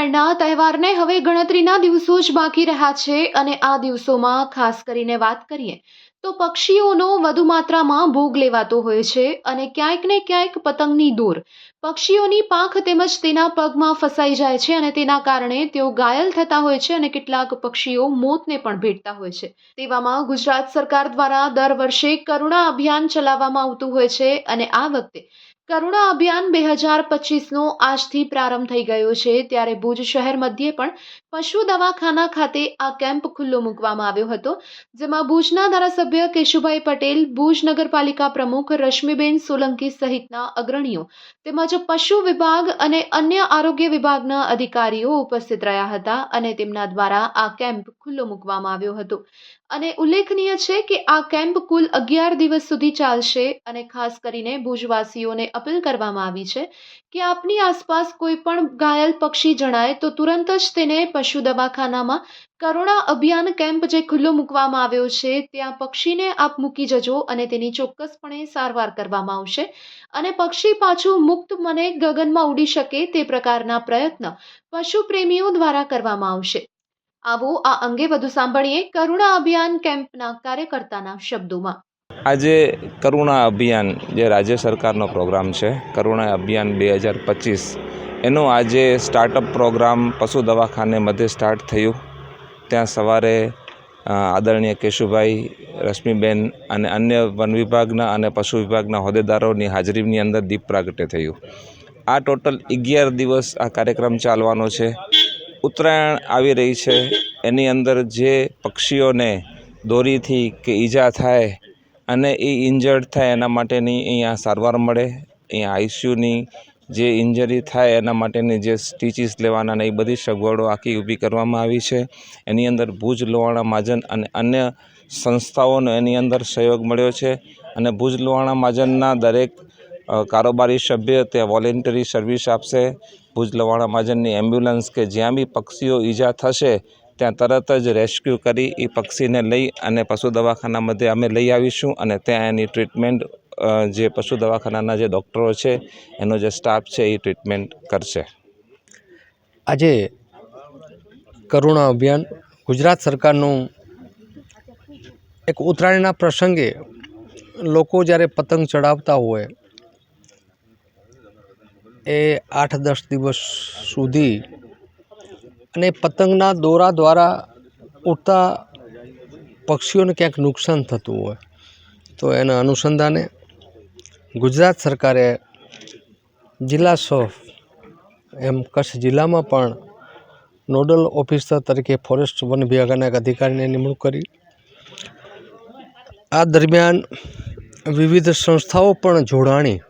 ઉત્તરાયણના તહેવારને હવે ગણતરીના દિવસો જ બાકી રહ્યા છે અને આ દિવસોમાં ખાસ કરીને વાત કરીએ તો પક્ષીઓનો વધુ માત્રામાં ભોગ લેવાતો હોય છે અને ક્યાંક ને ક્યાંક પતંગની દોર પક્ષીઓની પાંખ તેમજ તેના પગમાં ફસાઈ જાય છે અને તેના કારણે તેઓ ઘાયલ થતા હોય છે અને કેટલાક પક્ષીઓ મોતને પણ ભેટતા હોય છે. તેવામાં ગુજરાત સરકાર દ્વારા દર વર્ષે કરુણા અભિયાન ચલાવવામાં આવતું હોય છે અને આ વખતે કરુણા અભિયાન બે હજાર પચીસનો આજથી પ્રારંભ થઈ ગયો છે. ત્યારે ભુજ શહેર મધ્યે પણ પશુ દવાખાના ખાતે આ કેમ્પ ખુલ્લો મૂકવામાં આવ્યો હતો, જેમાં ભુજના ધારાસભ્ય કેશુભાઈ પટેલ, ભુજ નગરપાલિકા પ્રમુખ રશ્મિબેન સોલંકી સહિતના અગ્રણીઓ તેમજ પશુ વિભાગ અને અન્ય આરોગ્ય વિભાગના અધિકારીઓ ઉપસ્થિત રહ્યા હતા અને તેમના દ્વારા આ કેમ્પ ખુલ્લો મૂકવામાં આવ્યો હતો. અને ઉલ્લેખનીય છે કે આ કેમ્પ કુલ અગિયાર દિવસ સુધી ચાલશે અને ખાસ કરીને ભુજવાસીઓને અપીલ કરવામાં આવી છે કે આપની આસપાસ કોઈ પણ ઘાયલ પક્ષી જણાય તો તુરંત જ તેને પશુ દવાખાનામાં કરુણા અભિયાન કેમ્પ જે ખુલ્લો મૂકવામાં આવ્યો છે, ત્યાં પક્ષીને આપ મૂકી જજો અને તેની ચોક્કસપણે સારવાર કરવામાં આવશે. અને પક્ષી પાછું મુક્ત મને ગગનમાં ઉડી શકે તે પ્રકારના પ્રયત્ન પશુ પ્રેમીઓ દ્વારા કરવામાં આવશે. આવો આ અંગે વધુ સાંભળીએ કરુણા અભિયાન કેમ્પના કાર્યકર્તાના શબ્દોમાં. આજે કરુણા અભિયાન જે રાજ્ય સરકારનો પ્રોગ્રામ છે, કરુણા અભિયાન બે હજાર પચીસ એનો આજે સ્ટાર્ટઅપ પ્રોગ્રામ પશુ દવાખાને મધ્ય સ્ટાર્ટ થયું. ત્યાં સવારે આદરણીય કેશુભાઈ, રશ્મિબેન અને અન્ય વન વિભાગના અને પશુ વિભાગના હોદ્દેદારોની હાજરીની અંદર દીપ પ્રાગટ્ય થયું. આ ટોટલ અગિયાર દિવસ આ કાર્યક્રમ ચાલવાનો છે. ઉત્તરાયણ આવી રહી છે. એની અંદર જે પક્ષીઓને દોરીથી કે ઈજા થાય અને એ ઇન્જર્ડ થાય એના માટેની અહીંયા સારવાર મળે. અહીંયા આઈસીયુની જે ઇન્જરી થાય એના માટેની જે સ્ટીચીસ લેવાના ને એ બધી સગવડો આખી ઊભી કરવામાં આવી છે. એની અંદર ભુજ લોહાણા મહાજન અને અન્ય સંસ્થાઓનો એની અંદર સહયોગ મળ્યો છે અને ભુજ લોહાણા મહાજનના દરેક કારોબારી સભ્ય ત્યાં વોલેન્ટરી સર્વિસ આપશે. ભુજ લોહાણા મહાજનની એમ્બ્યુલન્સ કે જ્યાં બી પક્ષીઓ ઈજા થશે, ત્યાં તરત જ રેસ્ક્યુ કરી એ પક્ષીને લઈ અને પશુ દવાખાના મધ્યે અમે લઈ આવીશું અને ત્યાં એની ટ્રીટમેન્ટ જે પશુ દવાખાનાના જે ડૉક્ટરો છે, એનો જે સ્ટાફ છે, એ ટ્રીટમેન્ટ કરશે. આજે કરુણા અભિયાન ગુજરાત સરકારનું એક ઉત્તરાયણના પ્રસંગે લોકો જ્યારે પતંગ ચડાવતા હોય, એ આઠ દસ દિવસ સુધી અને પતંગના દોરા દ્વારા ઉડતા પક્ષીઓને ક્યાંક નુકસાન થતું હોય, તો એના અનુસંધાને ગુજરાત સરકારે જિલ્લા સોફ એમ કચ્છ જિલ્લામાં પણ નોડલ ઓફિસર તરીકે ફોરેસ્ટ વન વિભાગના એક અધિકારીની નિમણૂક કરી. આ દરમિયાન વિવિધ સંસ્થાઓ પણ જોડાણી.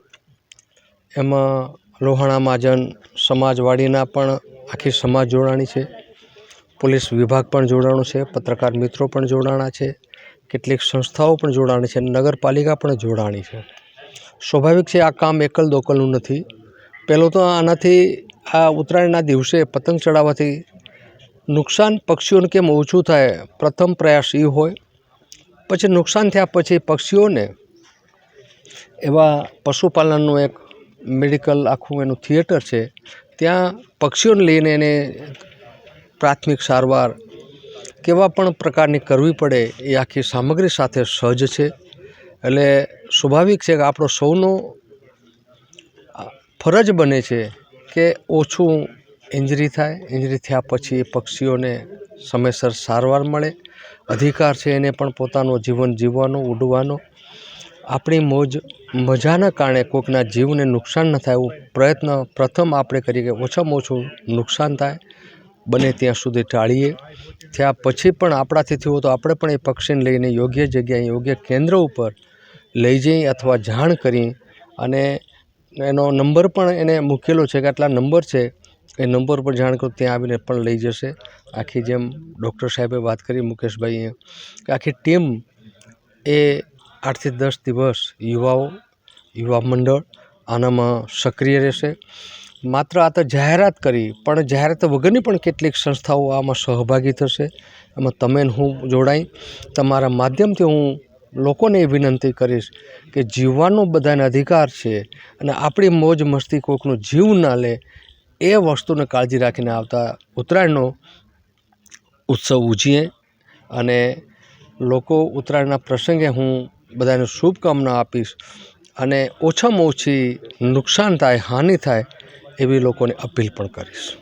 એમાં લોહાણા મહાજન, સમાજવાડીના પણ આખી સમાજ જોડાણી છે. પોલીસ વિભાગ પણ જોડાણું છે, પત્રકાર મિત્રો પણ જોડાણા છે, કેટલીક સંસ્થાઓ પણ જોડાણી છે, નગરપાલિકા પણ જોડાણી છે. સ્વાભાવિક છે, આ કામ એકલ દોકલનું નથી. પહેલું તો આનાથી, આ ઉત્તરાયણના દિવસે પતંગ ચડાવવાથી નુકસાન પક્ષીઓને કેમ ઓછું થાય? પ્રથમ પ્રયાસ એ હોય. પછી નુકસાન થયા પછી પક્ષીઓને એવા પશુપાલનનું એક મેડિકલ આખું એનું થિયેટર છે. ત્યાં પક્ષીઓને લઈને એને પ્રાથમિક સારવાર કેવા પણ પ્રકારની કરવી પડે, એ આખી સામગ્રી સાથે સજ્જ છે. એટલે સ્વાભાવિક છે કે આપણો સૌનો ફરજ બને છે કે ઓછું ઇન્જરી થાય. ઇન્જરી થયા પછી એ પક્ષીઓને સમયસર સારવાર મળે. અધિકાર છે એને પણ પોતાનું જીવન જીવવાનો, ઉડવાનો. આપણી મોજ, મજાના કારણે કોઈકના જીવને નુકસાન ન થાય એવું પ્રયત્ન પ્રથમ આપણે કરીએ કે ઓછામાં ઓછું નુકસાન થાય. બને ત્યાં સુધી ટાળીએ. થયા પછી પણ આપણાથી થયું તો આપણે પણ એ પક્ષીને લઈને યોગ્ય જગ્યાએ, યોગ્ય કેન્દ્ર ઉપર લઈ જઈ અથવા જાણ કરી અને એનો નંબર પણ એને મૂકેલો છે કે આટલા નંબર છે, એ નંબર પર જાણ કરો, ત્યાં આવીને પણ લઈ જશે. આખી જેમ ડૉક્ટર સાહેબે વાત કરી, મુકેશભાઈએ, કે આખી ટીમ એ આઠથી દસ દિવસ યુવાઓ, યુવા મંડળ આનામાં સક્રિય રહેશે. માત્ર આ તો જાહેરાત કરી, પણ જાહેરાત વગરની પણ કેટલીક સંસ્થાઓ આમાં સહભાગી થશે. એમાં તમે હું જોડાઈ. તમારા માધ્યમથી હું લોકોને એ વિનંતી કરીશ કે જીવવાનો બધાને અધિકાર છે અને આપણી મોજ મસ્તી કોઈકનો જીવ ના લે એ વસ્તુને કાળજી રાખીને આવતા ઉત્તરાયણનો ઉત્સવ ઉજવીએ. અને લોકો ઉત્તરાયણના પ્રસંગે હું બધાને શુભકામના આપીશ અને ઓછામાં ઓછી નુકસાન થાય, હાનિ થાય એવી લોકોને અપીલ પણ કરીશ.